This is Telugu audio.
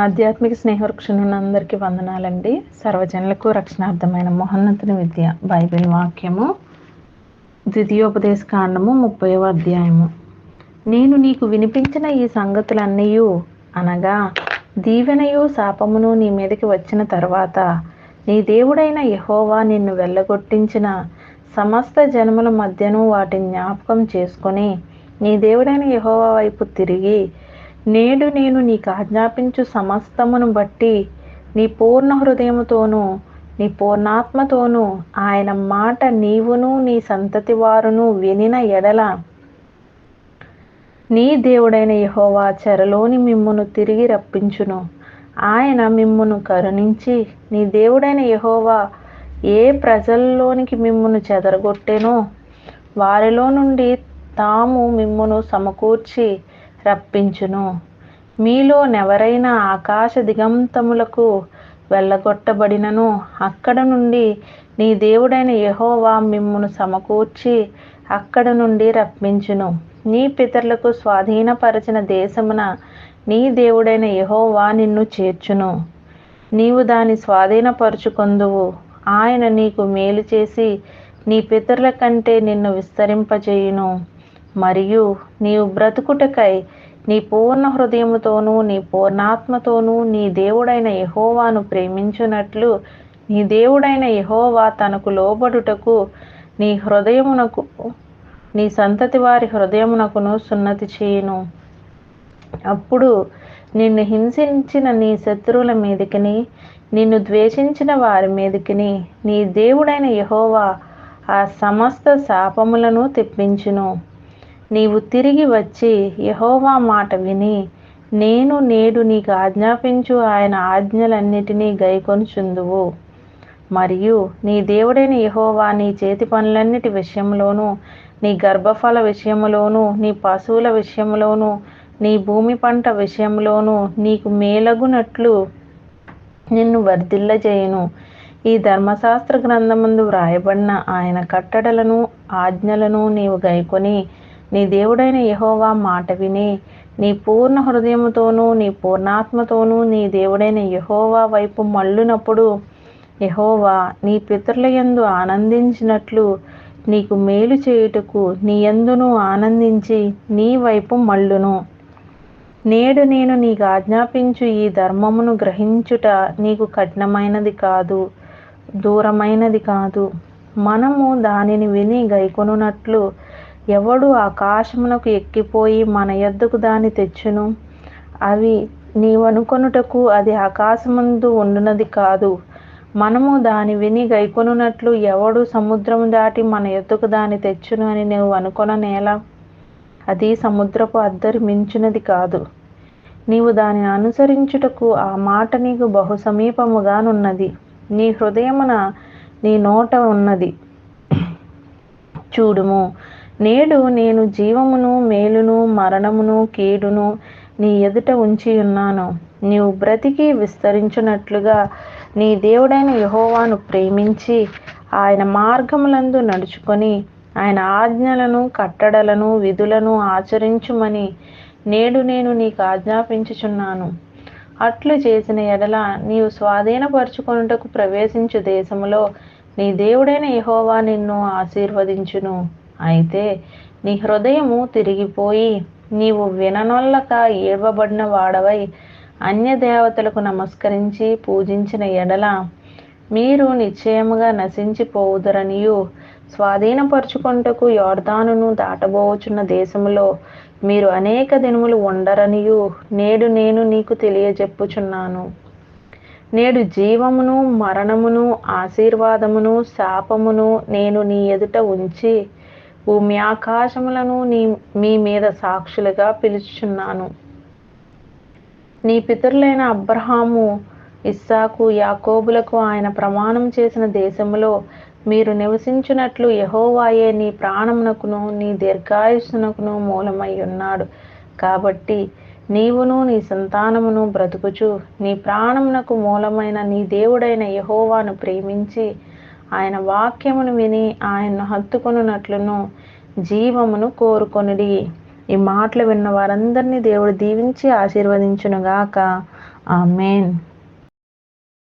ఆధ్యాత్మిక స్నేహవృక్షణులందరికీ వందనాలండి. సర్వజనులకు రక్షణార్థమైన మోహన్నతుని విద్య బైబిల్ వాక్యము ద్వితీయోపదేశ కాండము ముప్పైవ అధ్యాయము. నేను నీకు వినిపించిన ఈ సంగతులన్నీ అనగా దీవెనయు శాపమును నీ మీదకి వచ్చిన తర్వాత నీ దేవుడైన యహోవా నిన్ను వెళ్ళగొట్టించిన సమస్త జనముల మధ్యను వాటిని జ్ఞాపకం చేసుకొని నీ దేవుడైన యహోవా వైపు తిరిగి నేడు నేను నీకు ఆజ్ఞాపించు సమస్తమును బట్టి నీ పూర్ణ హృదయముతోనూ నీ పూర్ణాత్మతోనూ ఆయన మాట నీవును నీ సంతతి వారును వినిన ఎడల నీ దేవుడైన యహోవా చెరలోని మిమ్మును తిరిగి రప్పించును. ఆయన మిమ్మును కరుణించి నీ దేవుడైన యహోవా ఏ ప్రజల్లోనికి మిమ్మును చెదరగొట్టెనో వారిలో నుండి తాము మిమ్మును సమకూర్చి రప్పించును. మీలోనెవరైనా ఆకాశ దిగంతములకు వెళ్ళగొట్టబడినను అక్కడ నుండి నీ దేవుడైన యహోవా మిమ్మును సమకూర్చి అక్కడ నుండి రప్పించును. నీ పితరులకు స్వాధీనపరచిన దేశమున నీ దేవుడైన యహోవా నిన్ను చేర్చును. నీవు దాని స్వాధీనపరుచుకొందువు. ఆయన నీకు మేలు చేసి నీ పితరుల కంటే నిన్ను విస్తరింపజేయును. మరియు నీవు బ్రతుకుటకై నీ పూర్ణ హృదయముతోనూ నీ పూర్ణాత్మతోనూ నీ దేవుడైన యహోవాను ప్రేమించునట్లు నీ దేవుడైన యహోవా తనకు లోబడుటకు నీ హృదయమునకు నీ సంతతి వారి హృదయమునకును సున్నతి చేయును. అప్పుడు నిన్ను హింసించిన నీ శత్రువుల మీదకిని నిన్ను ద్వేషించిన వారి మీదకిని నీ దేవుడైన యహోవా ఆ సమస్త శాపములను తెప్పించును. నీవు తిరిగి వచ్చి యహోవా మాట విని నేను నేడు నీకు ఆజ్ఞాపించు ఆయన ఆజ్ఞలన్నిటినీ గైకొనుచుందువు. మరియు నీ దేవుడైన యహోవా నీ చేతి పనులన్నిటి విషయంలోనూ నీ గర్భఫల విషయంలోనూ నీ పశువుల విషయంలోనూ నీ భూమి పంట విషయంలోనూ నీకు మేలగునట్లు నిన్ను వర్ధిల్లజేయును. ఈ ధర్మశాస్త్ర గ్రంథమందు వ్రాయబడిన ఆయన కట్టడలను ఆజ్ఞలను నీవు గైకొని నీ దేవుడైన యహోవా మాట విని నీ పూర్ణ హృదయముతోనూ నీ పూర్ణాత్మతోనూ నీ దేవుడైన యహోవా వైపు మళ్ళునప్పుడు యహోవా నీ పితరుల యందు ఆనందించినట్లు నీకు మేలు చేయుటకు నీ ఎందును ఆనందించి నీ వైపు మళ్ళును. నేడు నేను నీకు ఆజ్ఞాపించు ఈ ధర్మమును గ్రహించుట నీకు కఠినమైనది కాదు దూరమైనది కాదు. మనము దానిని విని గైకొనున్నట్లు ఎవడు ఆకాశమునకు ఎక్కిపోయి మన యొద్దకు దాన్ని తెచ్చును? అవి నీవనుకొనుటకు అది ఆకాశమందు ఉండునది కాదు. మనము దాని విని గైకొనున్నట్లు ఎవడు సముద్రము దాటి మన ఎద్దుకు దాన్ని తెచ్చును అని నువ్వు అనుకొన నేల? అది సముద్రపు అద్దరి మించినది కాదు. నీవు దానిని అనుసరించుటకు ఆ మాట నీకు బహు సమీపముగానున్నది నీ హృదయమున నీ నోట ఉన్నది. చూడుము. నేడు నేను జీవమును మేలును మరణమును కీడును నీ ఎదుట ఉంచి ఉన్నాను. నీవు బ్రతికి విస్తరించున్నట్లుగా నీ దేవుడైన యహోవాను ప్రేమించి ఆయన మార్గములందు నడుచుకొని ఆయన ఆజ్ఞలను కట్టడలను విధులను ఆచరించుమని నేడు నేను నీకు ఆజ్ఞాపించుచున్నాను. అట్లు చేసిన ఎడల నీవు స్వాధీనపరుచుకొనుటకు ప్రవేశించు దేశములో నీ దేవుడైన యహోవా నిన్ను ఆశీర్వదించును. అయితే నీ హృదయము తిరిగిపోయి నీవు విననొల్లక ఏడవబడిన వాడవై అన్య దేవతలకు నమస్కరించి పూజించిన ఎడల మీరు నిశ్చయముగా నశించిపోవుదరనియు. స్వాధీనపరుచుకొంటకు యోర్దానును దాటబోచున్న దేశములో మీరు అనేక దినములు ఉండరనియు. నేడు నేను నీకు తెలియజెప్పుచున్నాను. నేడు జీవమును మరణమును ఆశీర్వాదమును శాపమును నేను నీ ఎదుట ఉంచి భూమి ఆకాశములను నీ మీ మీద సాక్షులుగా పిలుచుచున్నాను. నీ పితరులైన అబ్రహాము ఇస్సాకు యాకోబులకు ఆయన ప్రమాణం చేసిన దేశములో మీరు నివసించినట్లు యహోవాయే నీ ప్రాణమునకును నీ దీర్ఘాయుస్సునకును మూలమై ఉన్నాడు. కాబట్టి నీవును నీ సంతానమును బ్రతుకుచు నీ ప్రాణమునకు మూలమైన నీ దేవుడైన యహోవాను ప్రేమించి ఆయన వాక్యమును విని ఆయన్ను హత్తుకొనున్నట్లును జీవమును కోరుకొనిడి. ఈ మాటలు విన్న వారందరినీ దేవుడు దీవించి ఆశీర్వదించునుగాక. ఆమెన్.